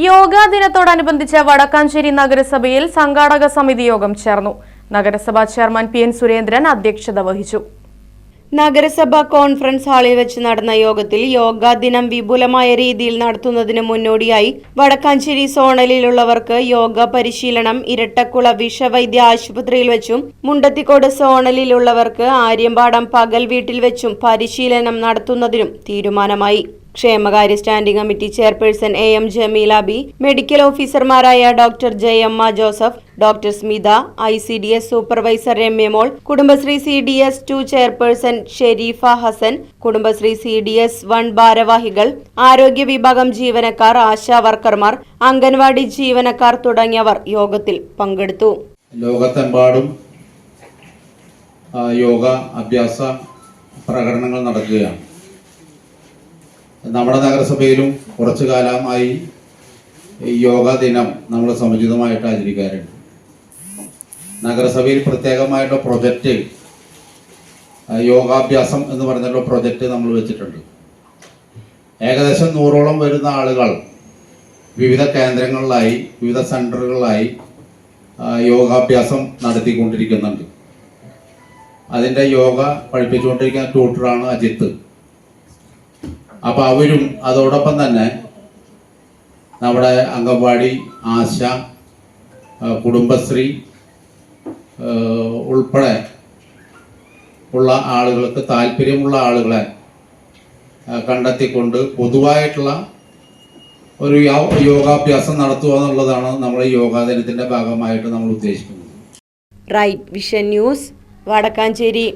Yoga ദിനത്തോടനുബന്ധിച്ച് വടക്കാഞ്ചേരി നഗരസഭയിൽ സംഘാടക സമിതി യോഗം ചേർന്നു. നഗരസഭാ ചെയർമാൻ പി എൻ സുരേന്ദ്രൻ അധ്യക്ഷത വഹിച്ചു. നഗരസഭ കോൺഫറൻസ് ഹാളിൽ വെച്ച് നടന്ന യോഗത്തിൽ യോഗാ ദിനം വിപുലമായ രീതിയിൽ നടത്തുന്നതിന് മുന്നോടിയായി വടക്കാഞ്ചേരി സോണലിലുള്ളവർക്ക് യോഗ പരിശീലനം ഇരട്ടക്കുള വിഷവൈദ്യ ആശുപത്രിയിൽ വെച്ചും മുണ്ടത്തിക്കോട് സോണലിലുള്ളവർക്ക് ആര്യമ്പാടം പകൽ വീട്ടിൽ വെച്ചും പരിശീലനം നടത്തുന്നതിനും തീരുമാനമായി. ക്ഷേമകാര്യ standing committee chairperson A M Jameela B medical ഓഫീസർമാരായ doctor Jayamma Joseph doctor Smitha I C D S supervisor Ramyamol Kudumbashree C D S two chairperson Sharifa Hassan Kudumbashree C D S one ഭാരവാഹികൾ ആരോഗ്യ വിഭാഗം ജീവനക്കാർ ആശാ വർക്കർമാർ അംഗൻവാടി ജീവനക്കാർ തുടങ്ങിയവർ യോഗത്തിൽ പങ്കെടുത്തു. ലോകത്തെമ്പാടും യോഗ അഭ്യാസ പ്രകടനങ്ങൾ നടക്കുകയാണ്. നമ്മുടെ നഗരസഭയിലും കുറച്ചു കാലമായി യോഗ ദിനം നമ്മൾ സമുചിതമായിട്ട് ആചരിക്കാറുണ്ട് നഗരസഭയിൽ പ്രത്യേകമായിട്ടുള്ള പ്രൊജക്റ്റ് യോഗാഭ്യാസം എന്ന് പറഞ്ഞിട്ടുള്ള പ്രൊജക്റ്റ് നമ്മൾ വെച്ചിട്ടുണ്ട്. ഏകദേശം നൂറോളം വരുന്ന ആളുകൾ വിവിധ കേന്ദ്രങ്ങളിലായി വിവിധ സെന്ററുകളിലായി യോഗാഭ്യാസം നടത്തിക്കൊണ്ടിരിക്കുന്നുണ്ട്. അതിന്റെ യോഗ പഠിപ്പിച്ചുകൊണ്ടിരിക്കുന്ന ട്യൂട്ടറാണ് അജിത്ത്. അപ്പോൾ അവരും അതോടൊപ്പം തന്നെ നമ്മുടെ അംഗൻവാടി ആശ കുടുംബശ്രീ ഉൾപ്പെടെ ഉള്ള ആളുകൾക്ക് താല്പര്യമുള്ള ആളുകളെ കണ്ടെത്തിക്കൊണ്ട് പൊതുവായിട്ടുള്ള ഒരു യോഗാഭ്യാസം നടത്തുക എന്നുള്ളതാണ് നമ്മൾ യോഗാ ദിനത്തിന്റെ ഭാഗമായിട്ട് നമ്മൾ ഉദ്ദേശിക്കുന്നത്. Right Vision News Vadakkanchery.